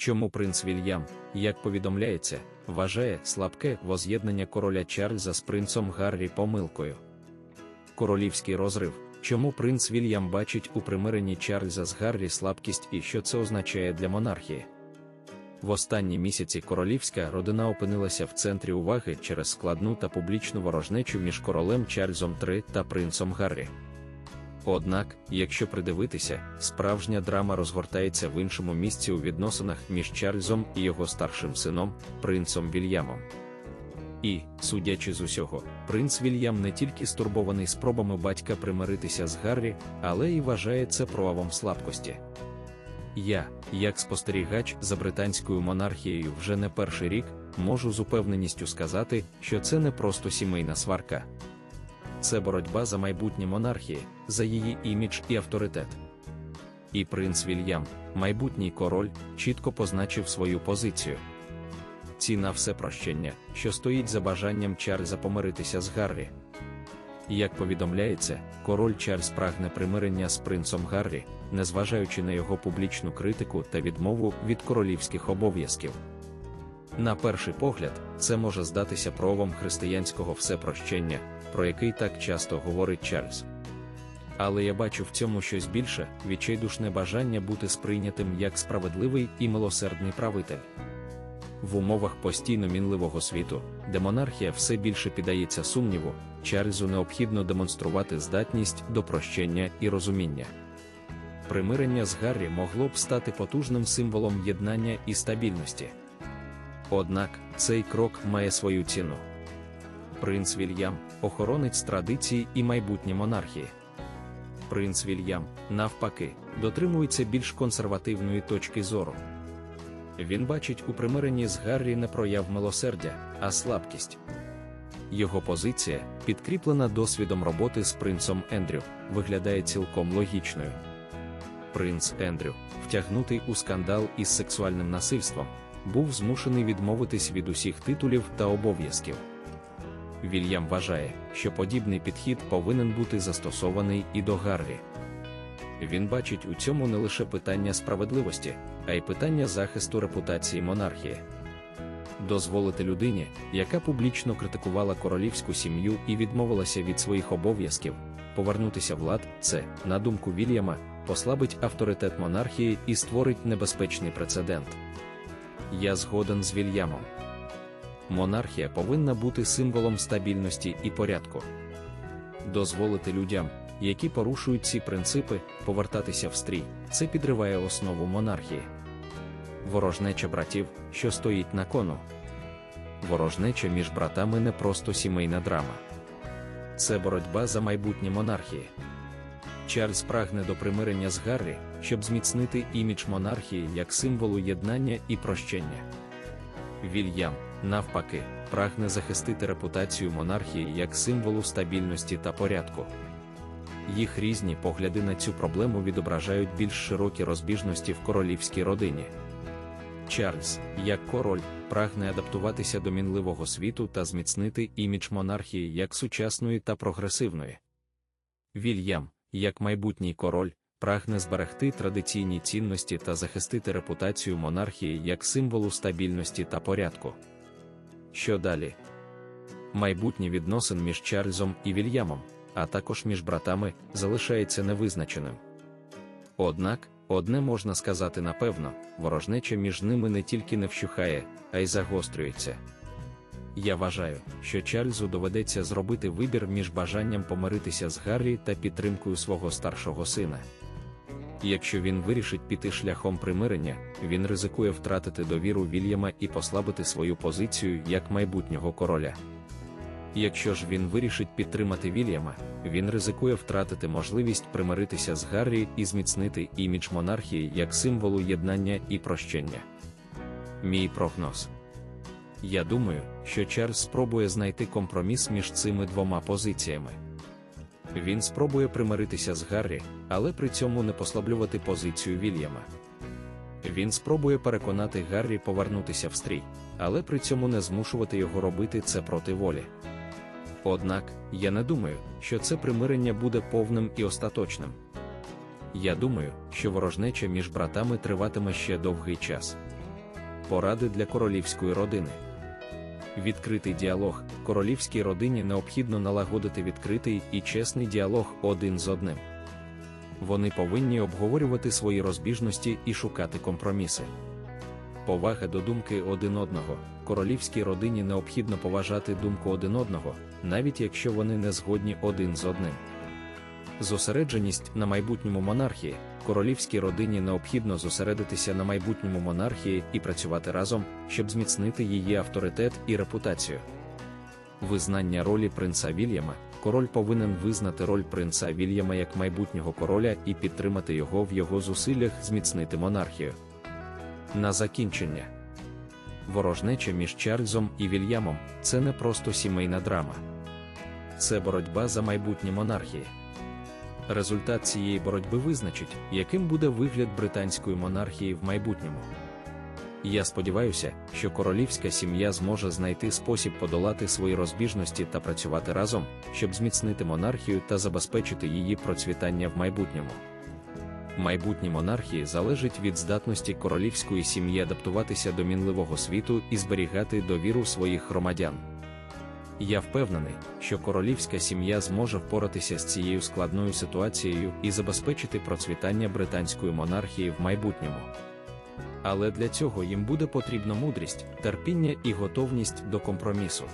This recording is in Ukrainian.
Чому принц Вільям, як повідомляється, вважає слабке воз'єднання короля Чарльза з принцом Гаррі помилкою? Королівський розрив. Чому принц Вільям бачить у примиренні Чарльза з Гаррі слабкість і що це означає для монархії? В останні місяці королівська родина опинилася в центрі уваги через складну та публічну ворожнечу між королем Чарльзом III та принцом Гаррі. Однак, якщо придивитися, справжня драма розгортається в іншому місці у відносинах між Чарльзом і його старшим сином, принцом Вільямом. І, судячи з усього, принц Вільям не тільки стурбований спробами батька примиритися з Гаррі, але й вважає це проявом слабкості. Я, як спостерігач за британською монархією вже не перший рік, можу з упевненістю сказати, що це не просто сімейна сварка. Це боротьба за майбутнє монархії, за її імідж і авторитет. І принц Вільям, майбутній король, чітко позначив свою позицію. Ціна все прощення, що стоїть за бажанням Чарльза помиритися з Гаррі. Як повідомляється, король Чарльз прагне примирення з принцом Гаррі, незважаючи на його публічну критику та відмову від королівських обов'язків. На перший погляд, це може здатися проявом християнського всепрощення, про який так часто говорить Чарльз. Але я бачу в цьому щось більше відчайдушне бажання бути сприйнятим як справедливий і милосердний правитель. В умовах постійно мінливого світу, де монархія все більше піддається сумніву, Чарльзу необхідно демонструвати здатність до прощення і розуміння. Примирення з Гаррі могло б стати потужним символом єднання і стабільності. Однак цей крок має свою ціну. Принц Вільям охоронець традиції і майбутнє монархії. Принц Вільям, навпаки, дотримується більш консервативної точки зору. Він бачить у примиренні з Гаррі не прояв милосердя, а слабкість. Його позиція, підкріплена досвідом роботи з принцом Ендрю, виглядає цілком логічною. Принц Ендрю, втягнутий у скандал із сексуальним насильством, був змушений відмовитись від усіх титулів та обов'язків. Вільям вважає, що подібний підхід повинен бути застосований і до Гаррі. Він бачить у цьому не лише питання справедливості, а й питання захисту репутації монархії. Дозволити людині, яка публічно критикувала королівську сім'ю і відмовилася від своїх обов'язків, повернутися влад, це, на думку Вільяма, послабить авторитет монархії і створить небезпечний прецедент. Я згоден з Вільямом. Монархія повинна бути символом стабільності і порядку. Дозволити людям, які порушують ці принципи, повертатися в стрій, це підриває основу монархії. Ворожнеча братів, що стоїть на кону. Ворожнеча між братами не просто сімейна драма. Це боротьба за майбутнє монархії. Чарльз прагне до примирення з Гаррі, щоб зміцнити імідж монархії як символу єднання і прощення. Вільям, навпаки, прагне захистити репутацію монархії як символу стабільності та порядку. Їх різні погляди на цю проблему відображають більш широкі розбіжності в королівській родині. Чарльз, як король, прагне адаптуватися до мінливого світу та зміцнити імідж монархії як сучасної та прогресивної. Вільям, як майбутній король, прагне зберегти традиційні цінності та захистити репутацію монархії як символу стабільності та порядку. Що далі? Майбутнє відносин між Чарльзом і Вільямом, а також між братами, залишається невизначеним. Однак, одне можна сказати напевно, ворожнеча між ними не тільки не вщухає, а й загострюється. Я вважаю, що Чарльзу доведеться зробити вибір між бажанням помиритися з Гаррі та підтримкою свого старшого сина. Якщо він вирішить піти шляхом примирення, він ризикує втратити довіру Вільяма і послабити свою позицію як майбутнього короля. Якщо ж він вирішить підтримати Вільяма, він ризикує втратити можливість примиритися з Гаррі і зміцнити імідж монархії як символу єднання і прощення. Мій прогноз. Я думаю, що Чарльз спробує знайти компроміс між цими двома позиціями. Він спробує примиритися з Гаррі, але при цьому не послаблювати позицію Вільяма. Він спробує переконати Гаррі повернутися в стрій, але при цьому не змушувати його робити це проти волі. Однак, я не думаю, що це примирення буде повним і остаточним. Я думаю, що ворожнеча між братами триватиме ще довгий час. Поради для королівської родини. Відкритий діалог. Королівській родині необхідно налагодити відкритий і чесний діалог один з одним. Вони повинні обговорювати свої розбіжності і шукати компроміси. Повага до думки один одного. Королівській родині необхідно поважати думку один одного, навіть якщо вони не згодні один з одним. Зосередженість на майбутньому монархії. Королівській родині необхідно зосередитися на майбутньому монархії і працювати разом, щоб зміцнити її авторитет і репутацію. Визнання ролі принца Вільяма. Король повинен визнати роль принца Вільяма як майбутнього короля і підтримати його в його зусиллях зміцнити монархію. На закінчення. Ворожнеча між Чарльзом і Вільямом це не просто сімейна драма. Це боротьба за майбутнє монархії. Результат цієї боротьби визначить, яким буде вигляд британської монархії в майбутньому. Я сподіваюся, що королівська сім'я зможе знайти спосіб подолати свої розбіжності та працювати разом, щоб зміцнити монархію та забезпечити її процвітання в майбутньому. Майбутнє монархії залежить від здатності королівської сім'ї адаптуватися до мінливого світу і зберігати довіру своїх громадян. Я впевнений, що королівська сім'я зможе впоратися з цією складною ситуацією і забезпечити процвітання британської монархії в майбутньому. Але для цього їм буде потрібна мудрість, терпіння і готовність до компромісу.